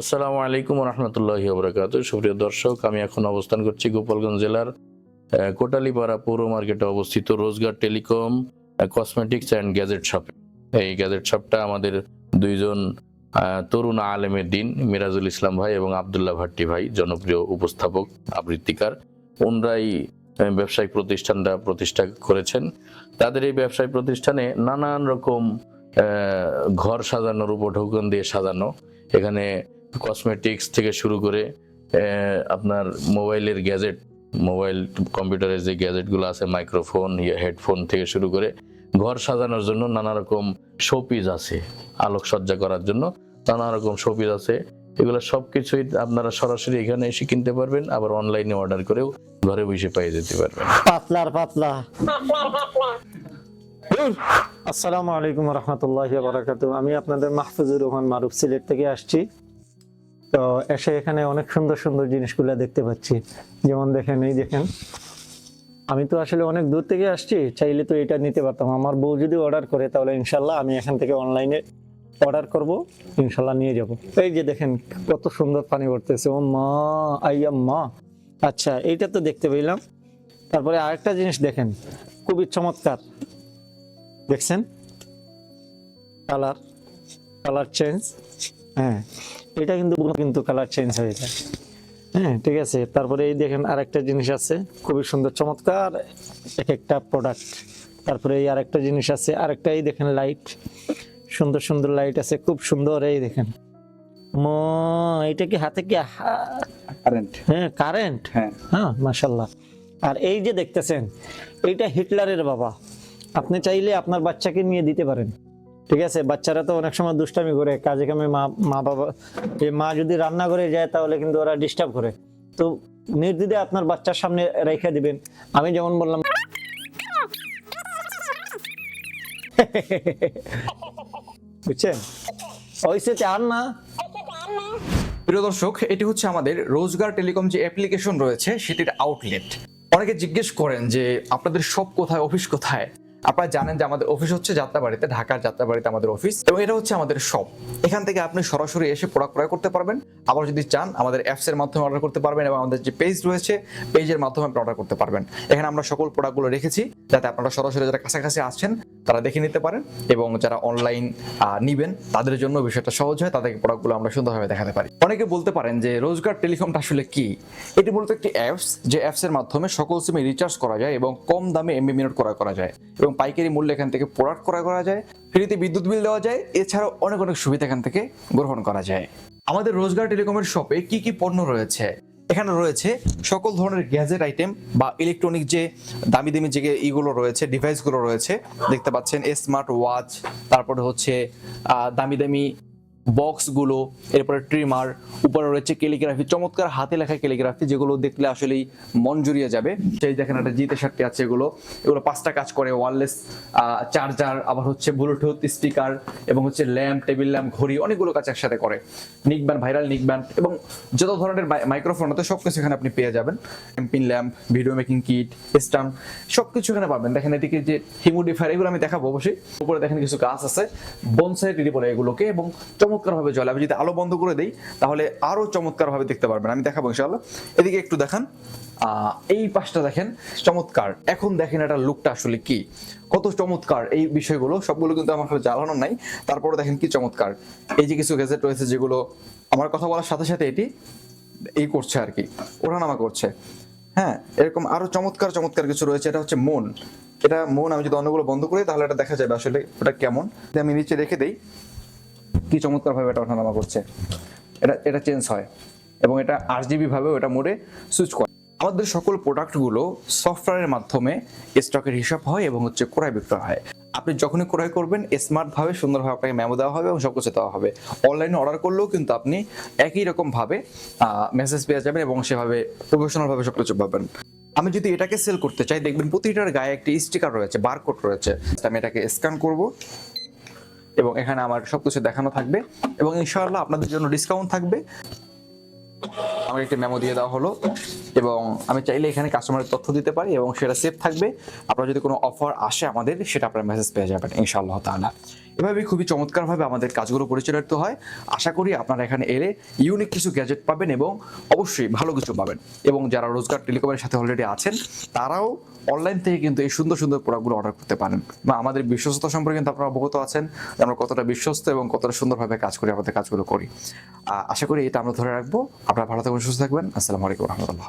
আসসালামু আলাইকুম রহমতুল্লাহি বরকাত সুপ্রিয় দর্শক, আমি এখন অবস্থান করছি গোপালগঞ্জ জেলার কোটালীপাড়া পৌর মার্কেটে অবস্থিত Rojgar telecom cosmetics and gadget শপে। এই গ্যাজেট শপটা আমাদের দুইজন তরুণ আলেমের দিন, মিরাজুল ইসলাম ভাই এবং আবদুল্লাহ ভাট্টি ভাই, জনপ্রিয় উপস্থাপক আবৃত্তিকার। ওনরাই ব্যবসায়িক প্রতিষ্ঠানটা প্রতিষ্ঠা করেছেন। তাদের এই ব্যবসায়িক প্রতিষ্ঠানে নানান রকম ঘর সাজানোর উপঢৌকন দিয়ে সাজানো। এখানে কসমেটিক্স থেকে শুরু করে আপনার মোবাইলের গ্যাজেট মোবাইল কম্পিউটারের যে গ্যাজেটগুলো আছে মাইক্রোফোন হেডফোন থেকে শুরু করে ঘর সাজানোর জন্য নানা রকম শোপিস আছে আলোকসজ্জা করার জন্য নানা রকম শোপিস আছে। এগুলো সব কিছুই আপনারা সরাসরি এখানে এসে কিনতে পারবেন আবার অনলাইনে অর্ডার করেও ঘরে বসে পেয়ে যেতে পারবেন। পাতলার পাতলা। আসসালামু আলাইকুম রহমতুল্লাহ বারাকাত আমি আপনাদের মাহফুজুর রহমান মারুফ সিলেট থেকে আসছি। তো এসে এখানে অনেক সুন্দর সুন্দর জিনিসগুলো দেখতে পাচ্ছি। যেমন দেখেন, এই দেখেন। আমি তো আসলে অনেক দূর থেকে আসছি, চাইলে তো এটা নিতে পারতাম। আমার বউ যদি অর্ডার করে, তাহলে ইনশাল্লাহ আমি এখান থেকে অনলাইনে অর্ডার করব ইনশাল্লাহ নিয়ে যাব। এই যে দেখেন, কত সুন্দর পানি পড়তেছে। ও মা, আইয়া মা। আচ্ছা এইটা তো দেখতে পেলাম। তারপরে আরেকটা জিনিস দেখেন, খুবই চমৎকার। দেখছেন? কালার কালার চেঞ্জ হ্যাঁ এটা কিন্তু কিন্তু কালার চেঞ্জ হয়ে যায়। হ্যাঁ ঠিক আছে তারপরে এই দেখেন আরেকটা জিনিস আছে খুবই সুন্দর চমৎকার এক একটা প্রোডাক্ট তারপরে এই আরেকটা জিনিস আছে আরেকটা এই দেখেন লাইট সুন্দর সুন্দর লাইট আছে খুব সুন্দর এই দেখেন। ম এটা কি হাতে কি? কারেন্ট হ্যাঁ কারেন্ট হ্যাঁ। হ্যাঁ মাশাল্লাহ আর এই যে দেখতেছেন এইটা হিটলারের বাবা। আপনি চাইলে আপনার বাচ্চাকে নিয়ে দিতে পারেন। ঠিক আছে, বাচ্চারা তো অনেক সময় দুষ্টামি করে, কাজে কামে মা মা বাবা মা যদি রান্না করে যায়, তাহলে কিন্তু ওরা ডিস্টার্ব করে। তো নির্দিদে আপনার বাচ্চার সামনে রেখে দিবেন। আমি যেমন বললাম বুঝছেন? ওইসে আর না? প্রিয় দর্শক, এটি হচ্ছে আমাদের রোজগার টেলিকম যে অ্যাপ্লিকেশন রয়েছে, সেটির আউটলেট অনেকে জিজ্ঞেস করেন যে, আপনাদের সব কোথায় অফিস কোথায়? আপনারা জানেন যে আমাদের অফিস হচ্ছে যাত্রাবাড়িতে, ঢাকার যাত্রাবাড়িতে আমাদের অফিস এবং এটা হচ্ছে আমাদের শপ এখান থেকে আপনি সরাসরি এসে প্রোডাক্ট ক্রয় করতে পারবেন। আবার যদি চান, আমাদের অ্যাপস এর মাধ্যমে অর্ডার করতে পারবেন এবং আমাদের যে পেজ রয়েছে পেজের মাধ্যমে আপনি অর্ডার করতে পারবেন। এখানে আমরা সকল প্রোডাক্টগুলো রেখেছি, যাতে আপনারা সরাসরি যারা কাছাকাছি আসছেন তারা দেখে নিতে পারেন এবং যারা অনলাইন নিবেন, তাদের জন্য বিষয়টা সহজ হয়, তাদেরকে প্রোডাক্টগুলো আমরা সুন্দরভাবে দেখাতে পারি। অনেকে বলতে পারেন যে রোজগার টেলিকমটা আসলে কি? এটি মূলত একটি অ্যাপস যে অ্যাপসের মাধ্যমে সকল সিমে রিচার্জ করা যায় এবং কম দামে এমবি মিনিট ক্রয় করা যায় এবং পাইকারি মূল্যে এখান থেকে প্রোডাক্ট ক্রয় করা যায়, ফ্রিতে বিদ্যুৎ বিল দেওয়া যায়, এছাড়াও অনেক অনেক সুবিধা এখান থেকে গ্রহণ করা যায়। আমাদের রোজগার টেলিকমের শপে কি কি পণ্য রয়েছে? এখানে রয়েছে সকল ধরনের গ্যাজেট আইটেম বা ইলেকট্রনিক যে দামি দামি যে ইগুলো রয়েছে ডিভাইসগুলো রয়েছে, দেখতে পাচ্ছেন স্মার্ট ওয়াচ তারপরে হচ্ছে দামি দামি বক্সগুলো, এরপরে ট্রিমার উপরে রয়েছে ক্যালিগ্রাফি চমৎকার হাতে লেখা ক্যালিগ্রাফি যেগুলো দেখলে আসলেই মন জুড়িয়ে যাবে। সেই দেখেন একটা জিতে শার্টটি আছে এগুলো এগুলো পাঁচটা কাজ করে ওয়ারলেস চার্জার আবার হচ্ছে ব্লুটুথ স্পিকার এবং হচ্ছে ল্যাম্প টেবিল ল্যাম্প ঘড়ি, অনেকগুলো কাজ একসাথে করে। নিকব্যান্ড ভাইরাল নিকব্যান্ড এবং যত ধরনের মাইক্রোফোন আছে সব কিছু এখানে আপনি পেয়ে যাবেন। MPIN lamp video making kit stamp সব কিছু এখানে পাবেন। দেখেন এদিকে যে হিমোডিফায়ার এগুলো আমি দেখাবো অবশ্যই। উপরে দেখেন কিছু গাছ আছে। বনসাই টিডি বলে এগুলোকে এবং চমৎকার ভাবে জ্বলে আমি যদি আলো বন্ধ করে দেই, তাহলে আরও চমৎকার ভাবে দেখতে পারবেন। আমি দেখাবো ইনশাআল্লাহ। এদিকে একটু দেখান। এই পাশটা দেখেন, চমৎকার। এখন দেখেন এটা লুকটা আসলে কি? কত চমৎকার এই বিষয়গুলো। সবগুলো কিন্তু আমার কাছে জ্বালানো নাই। তারপরে দেখেন কি চমৎকার। এই যে কিছু গ্যাজেট রয়েছে যেগুলো আমার কথা বলার সাথে সাথে এটি এই করছে আর কি। ওঠানামা করছে। হ্যাঁ এরকম আরও চমৎকার চমৎকার কিছু রয়েছে। এটা হচ্ছে মন। এটা মন, আমি যদি অন্যগুলো বন্ধ করি, তাহলে এটা দেখা যাবে আসলে ওটা কেমন। আমি নিচে রেখে দেই কি চমৎকার ভাবে এটা ওঠানামা করছে। এটা এটা চেঞ্জ হয়। এবং এটা আর জিবি ভাবে ওটা মোডে সুইচ করে। আমাদের সকল প্রোডাক্টগুলো সফটওয়্যারের মাধ্যমে স্টকের হিসাব হয় এবং হচ্ছে ক্রয় বিক্রয় হয়। আপনি যখনই ক্রয় করবেন স্মার্ট ভাবে সুন্দরভাবে আপনাকে মেমো দেওয়া হবে এবং সব কিছু দেওয়া হবে। অনলাইনে অর্ডার করলেও কিন্তু আপনি একই রকম ভাবে মেসেজ পেয়ে যাবেন এবং সেভাবে প্রফেশনাল ভাবে সব কিছু পাবেন। আমি যদি এটাকে সেল করতে চাই, দেখবেন প্রতিটার গায়ে একটি স্টিকার রয়েছে বারকোড রয়েছে। আমি এটাকে স্ক্যান করব। এবং এখানে আমার সবকিছু দেখানো থাকবে এবং ইনশাআল্লাহ আপনাদের জন্য ডিসকাউন্ট থাকবে। আমাকে একটি মেমো দিয়ে দেওয়া হলো এবং আমি চাইলে এখানে কাস্টমারের তথ্য দিতে পারি এবং সেটা সেভ থাকবে। আপনার যদি কোনো অফার আসে আমাদের, সেটা আপনার মেসেজ পেয়ে যাবেন, ইনশাআল্লাহ তাআলা। এভাবে খুবই চমৎকারভাবে আমাদের কাজগুলো পরিচালিত হয়। আশা করি আপনারা এখানে এলে ইউনিক কিছু গ্যাজেট পাবেন এবং অবশ্যই ভালো কিছু পাবেন। এবং যারা রোজগার টেলিকমের সাথে অলরেডি আছেন, তারাও অনলাইন থেকে কিন্তু এই সুন্দর সুন্দর প্রোডাক্টগুলো অর্ডার করতে পারেন। বা আমাদের বিশ্বস্ততা সম্পর্কে কিন্তু আপনারা অবগত আছেন আমরা কতটা বিশ্বস্ত এবং কতটা সুন্দরভাবে কাজ করি আমাদের কাজগুলো করি। আশা করি এটা আমরা ধরে রাখব। আপনারা ভালো থাকবেন সুস্থ থাকবেন আসসালামু আলাইকুম রহমতুল্লাহ